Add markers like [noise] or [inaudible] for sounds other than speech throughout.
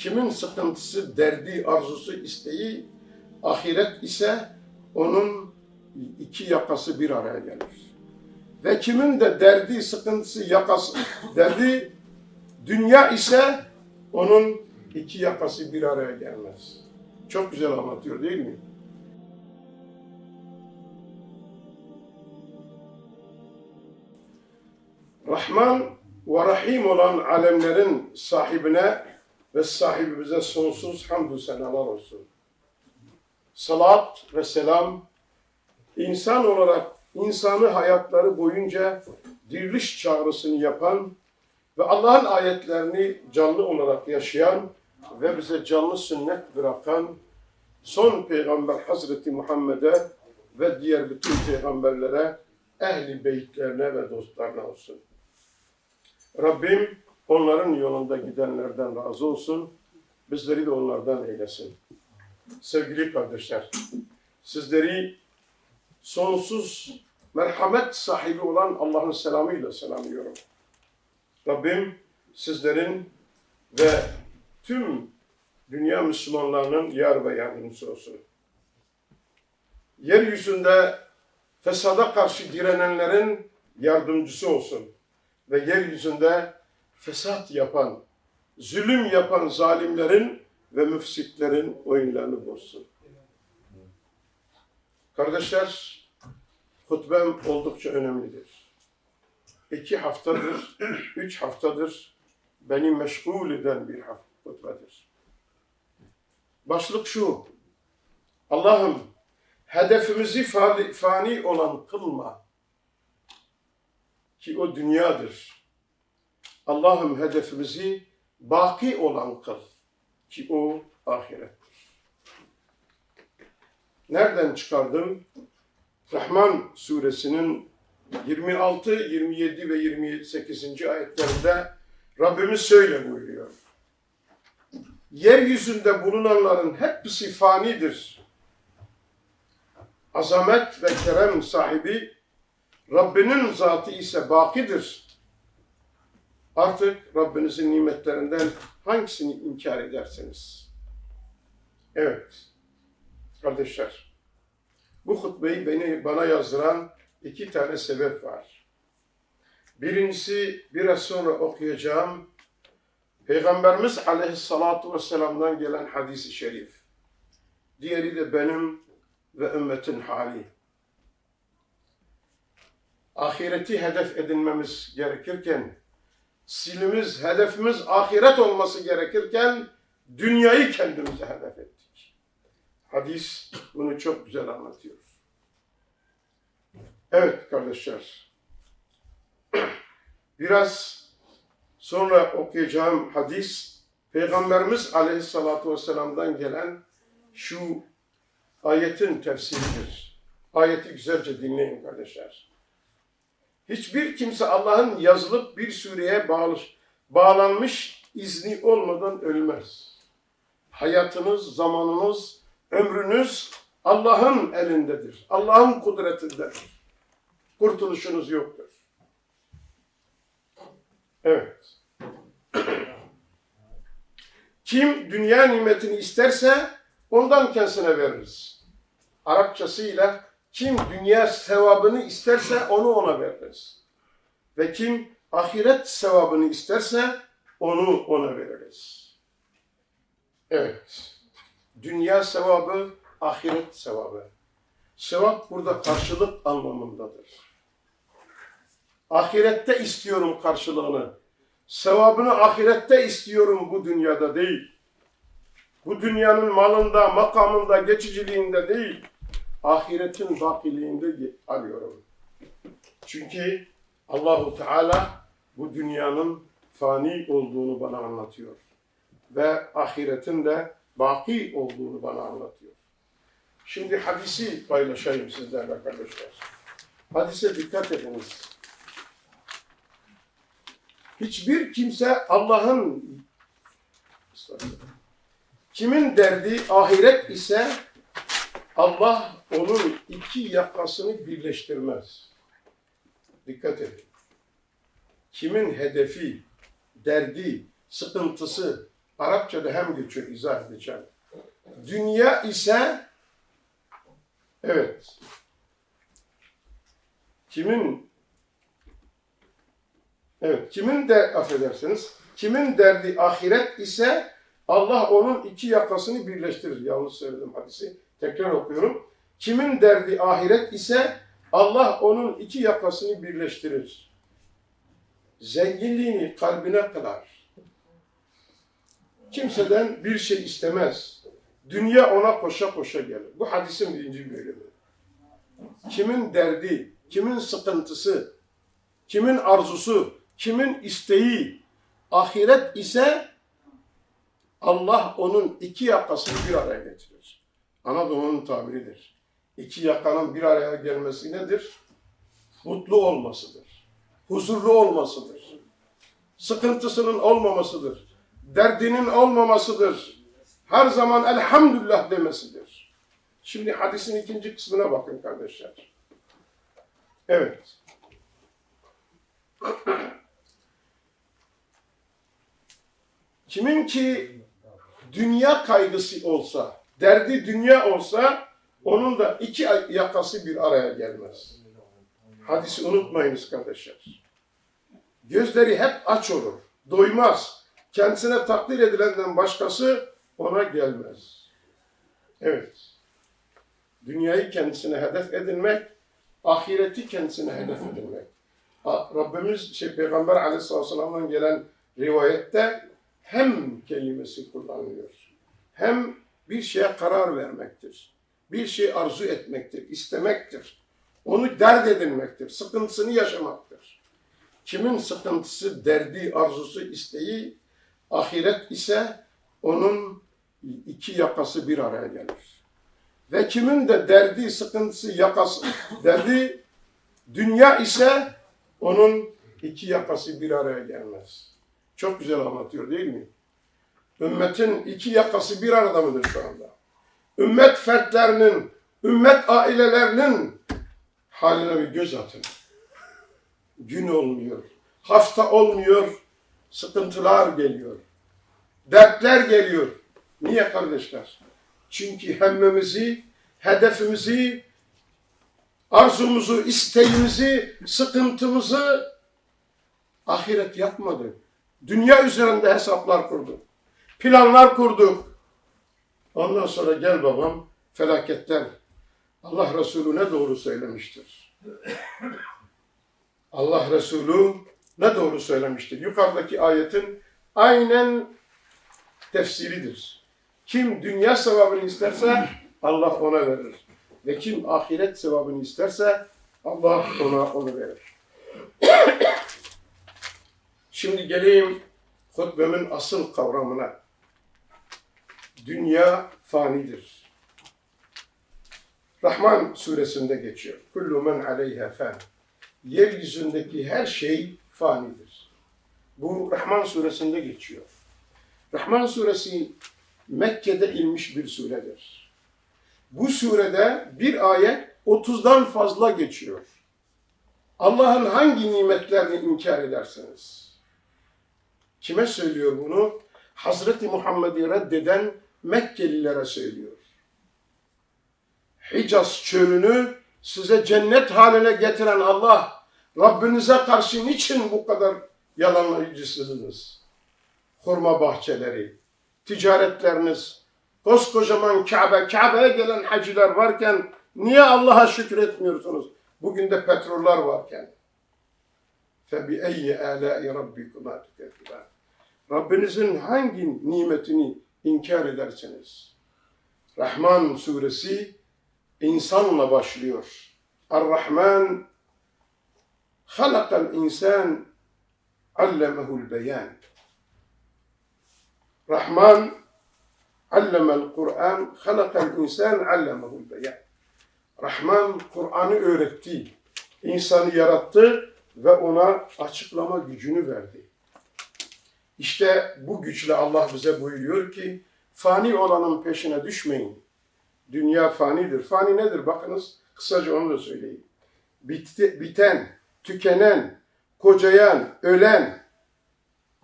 Kimin sıkıntısı, derdi, arzusu, isteği, ahiret ise onun iki yakası bir araya gelir. Ve kimin de derdi, sıkıntısı, yakası, derdi, dünya ise onun iki yakası bir araya gelmez. Çok güzel anlatıyor değil mi? Rahman ve Rahim olan alemlerin sahibine ve sahibimize sonsuz hamdü senalar olsun. Salat ve selam insan olarak insanı hayatları boyunca diriliş çağrısını yapan ve Allah'ın ayetlerini canlı olarak yaşayan ve bize canlı sünnet bırakan son peygamber Hazreti Muhammed'e ve diğer bütün peygamberlere, ehli beytlerine ve dostlarına olsun. Rabbim onların yolunda gidenlerden razı olsun. Bizleri de onlardan eylesin. Sevgili kardeşler, sizleri sonsuz merhamet sahibi olan Allah'ın selamıyla selamlıyorum. Rabbim sizlerin ve tüm dünya Müslümanlarının yar ve yardımcısı olsun. Yeryüzünde fesada karşı direnenlerin yardımcısı olsun. Ve yeryüzünde fesat yapan, zulüm yapan zalimlerin ve müfsitlerin oyunlarını bozsun. Kardeşler, hutbem oldukça önemlidir. İki haftadır, [clears throat] üç haftadır beni meşgul eden bir hutbedir. Başlık şu, Allah'ım hedefimizi fani, olan kılma ki o dünyadır. Allah'ım hedefimizi baki olan kıl ki o ahirettir. Nereden çıkardım? Rahman suresinin 26, 27 ve 28. ayetlerinde Rabbimiz şöyle buyuruyor. Yeryüzünde bulunanların hepsi fanidir. Azamet ve kerem sahibi Rabbinin zatı ise bakidir. Artık Rabbinizin nimetlerinden hangisini inkar edersiniz? Evet, kardeşler, bu hutbeyi beni bana yazdıran iki tane sebep var. Birincisi biraz sonra okuyacağım Peygamberimiz aleyhissalatu vesselam'dan gelen hadisi şerif. Diğeri de benim ve ümmetin hali. Ahireti hedef edinmemiz gerekirken, silimiz, hedefimiz ahiret olması gerekirken, dünyayı kendimize hedef ettik. Hadis bunu çok güzel anlatıyor. Evet kardeşler, [clears throat] biraz sonra okuyacağım hadis, Peygamberimiz aleyhissalatu vesselam'dan gelen şu ayetin tefsiridir. Ayeti güzelce dinleyin kardeşler. Hiçbir kimse Allah'ın yazılıp bir sureye bağlanmış izni olmadan ölmez. Hayatınız, zamanınız, ömrünüz Allah'ın elindedir. Allah'ın kudretindedir. Kurtuluşunuz yoktur. Evet. [clears throat] Kim dünya nimetini isterse ondan kendisine veririz. Arapçasıyla kim dünya sevabını isterse onu ona veririz. Ve kim ahiret sevabını isterse onu ona veririz. Evet. Dünya sevabı, ahiret sevabı. Sevap burada karşılık anlamındadır. Ahirette istiyorum karşılığını. Sevabını ahirette istiyorum bu dünyada değil. Bu dünyanın malında, makamında, geçiciliğinde değil. Ahiretin bakiliğinde arıyorum. Çünkü Allahu Teala bu dünyanın fani olduğunu bana anlatıyor. Ve ahiretin de baki olduğunu bana anlatıyor. Şimdi hadisi paylaşayım sizlerle kardeşler. Hadise dikkat ediniz. Hiçbir kimse Allah'ın kimin derdi ahiret ise Allah onun iki yakasını birleştirmez. Dikkat edin. Kimin hedefi, derdi, sıkıntısı Arapçada hem geçiyor izah edeceğim. Dünya ise evet kimin evet kimin de affedersiniz kimin derdi ahiret ise Allah onun iki yakasını birleştirir. Yanlış söyledim hadisi. Tekrar okuyorum. Kimin derdi ahiret ise Allah onun iki yakasını birleştirir. Zenginliğini kalbine kılar. Kimseden bir şey istemez. Dünya ona koşa koşa gelir. Bu hadisin birinci bölümü. Kimin derdi, kimin sıkıntısı, kimin arzusu, kimin isteği, ahiret ise Allah onun iki yakasını bir araya getirir. Anadolu'nun tabiridir. İki yakanın bir araya gelmesi nedir? Mutlu olmasıdır. Huzurlu olmasıdır. Sıkıntısının olmamasıdır. Derdinin olmamasıdır. Her zaman elhamdülillah demesidir. Şimdi hadisin ikinci kısmına bakın kardeşler. Evet. [clears throat] Kimin ki dünya kaygısı olsa, derdi dünya olsa onun da iki yakası bir araya gelmez. Hadisi unutmayınız kardeşler. Gözleri hep aç olur, doymaz. Kendisine takdir edilenden başkası ona gelmez. Evet. Dünyayı kendisine hedef edinmek, ahireti kendisine hedef edinmek. Rabbimiz, şey, Peygamber aleyhisselatü vesselam'dan gelen rivayette hem kelimesi kullanılıyor. Hem bir şeye karar vermektir. Bir şey arzu etmektir, istemektir. Onu dert edinmektir, sıkıntısını yaşamaktır. Kimin sıkıntısı, derdi, arzusu, isteği, ahiret ise onun iki yakası bir araya gelir. Ve kimin de derdi, sıkıntısı, yakası, derdi, dünya ise onun iki yakası bir araya gelmez. Çok güzel anlatıyor değil mi? Ümmetin iki yakası bir arada mıdır şu anda? Ümmet fertlerinin, ümmet ailelerinin haline bir göz atın. Gün olmuyor, hafta olmuyor, sıkıntılar geliyor, dertler geliyor. Niye kardeşler? Çünkü hemmimizi, hedefimizi, arzumuzu, isteğimizi, sıkıntımızı ahiret yapmadı. Dünya üzerinde hesaplar kurduk. Planlar kurduk. Ondan sonra gel babam felaketler. Allah Resulü ne doğru söylemiştir. Allah Resulü ne doğru söylemiştir. Yukarıdaki ayetin aynen tefsiridir. Kim dünya sevabını isterse Allah ona verir. Ve kim ahiret sevabını isterse Allah ona onu verir. Şimdi geleyim hutbemin asıl kavramına. Dünya fanidir. Rahman suresinde geçiyor. Kullu men aleyha fan. Yeryüzündeki her şey fanidir. Bu Rahman suresinde geçiyor. Rahman suresi Mekke'de inmiş bir suredir. Bu surede bir ayet 30'dan fazla geçiyor. Allah'ın hangi nimetlerini inkar ederseniz. Kime söylüyor bunu? Hazreti Muhammed'i reddeden Mekkelilere söylüyor. Hicaz çölünü size cennet haline getiren Allah, Rabbinize karşı niçin bu kadar yalanlayıcısınız? Hurma bahçeleri, ticaretleriniz, koskocaman Kabe, Kabe'ye gelen hacılar varken niye Allah'a şükretmiyorsunuz? Bugün de petroller varken. Febi eyyi âlâi rabbikuma tükezzibân. Rabbinizin hangi nimetini inkar edersiniz? Rahman suresi insanla başlıyor. Ar-Rahman halakal insan allemehul beyan. Rahman allemel Kur'an halakal insan allemehul beyan. Rahman Kur'an'ı öğretti, insanı yarattı, ve ona açıklama gücünü verdi. İşte bu güçle Allah bize buyuruyor ki fani olanın peşine düşmeyin. Dünya fanidir. Fani nedir? Bakınız kısaca onu da söyleyeyim. Bitti, biten, tükenen, kocayan, ölen,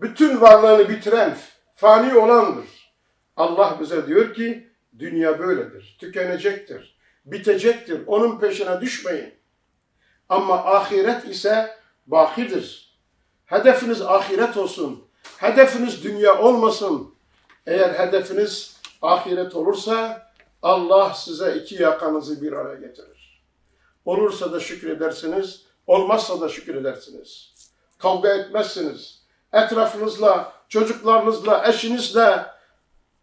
bütün varlığını bitiren fani olandır. Allah bize diyor ki dünya böyledir, tükenecektir, bitecektir. Onun peşine düşmeyin. Ama ahiret ise bakidir. Hedefiniz ahiret olsun. Hedefiniz dünya olmasın. Eğer hedefiniz ahiret olursa Allah size iki yakanızı bir araya getirir. Olursa da şükredersiniz, olmazsa da şükredersiniz. Kavga etmezsiniz. Etrafınızla, çocuklarınızla, eşinizle,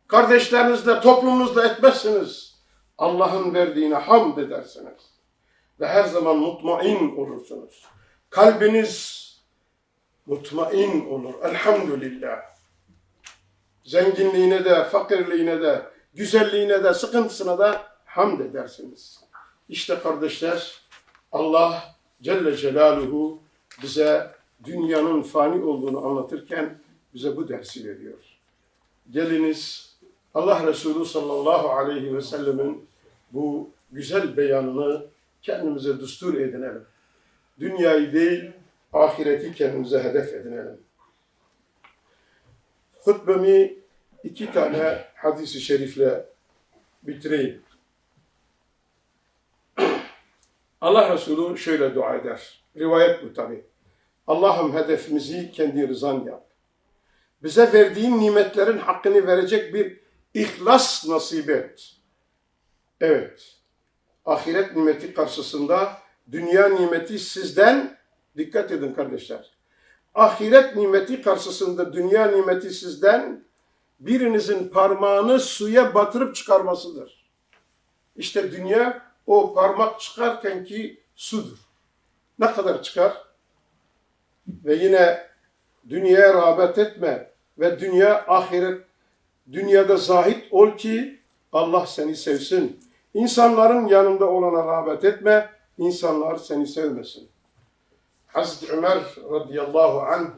kardeşlerinizle, toplumunuzla etmezsiniz. Allah'ın verdiğine hamd edersiniz. Ve her zaman mutmain olursunuz. Kalbiniz mutmain olur. Elhamdülillah. Zenginliğine de, fakirliğine de, güzelliğine de, sıkıntısına da hamd edersiniz. İşte kardeşler Allah Celle Celaluhu bize dünyanın fani olduğunu anlatırken bize bu dersi veriyor. Geliniz Allah Resulü sallallahu aleyhi ve sellemin bu güzel beyanını kendimize düstur edinelim. Dünyayı değil, ahireti kendimize hedef edinelim. Hutbemi iki tane hadisi şerifle bitireyim. Allah Resulü şöyle dua eder. Rivayet bu tabi. Allah'ım hedefimizi kendi rızan yap. Bize verdiğin nimetlerin hakkını verecek bir ihlas nasip et. Evet. Ahiret nimeti karşısında dünya nimeti sizden dikkat edin kardeşler. Ahiret nimeti karşısında dünya nimeti sizden birinizin parmağını suya batırıp çıkarmasıdır. İşte dünya o parmak çıkarken ki sudur. Ne kadar çıkar? Ve yine dünyaya rağbet etme ve dünya ahiret dünyada zahit ol ki Allah seni sevsin. İnsanların yanında olana rağbet etme, insanlar seni sevmesin. Hazreti Ömer radıyallahu anh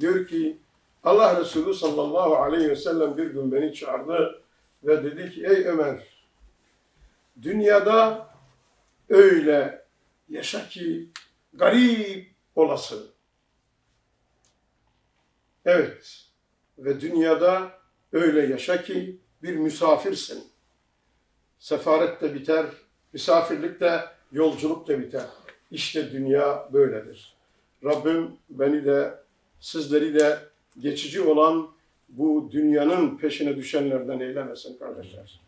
diyor ki Allah Resulü sallallahu aleyhi ve sellem bir gün beni çağırdı ve dedi ki ey Ömer dünyada öyle yaşa ki garip olasın. Evet ve dünyada öyle yaşa ki bir misafirsin. Sefaret de biter, misafirlik de, yolculuk da biter. İşte dünya böyledir. Rabbim beni de, sizleri de geçici olan bu dünyanın peşine düşenlerden eylemesin kardeşler.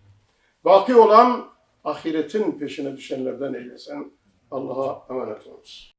Baki olan ahiretin peşine düşenlerden eylesin. Allah'a emanet olunuz.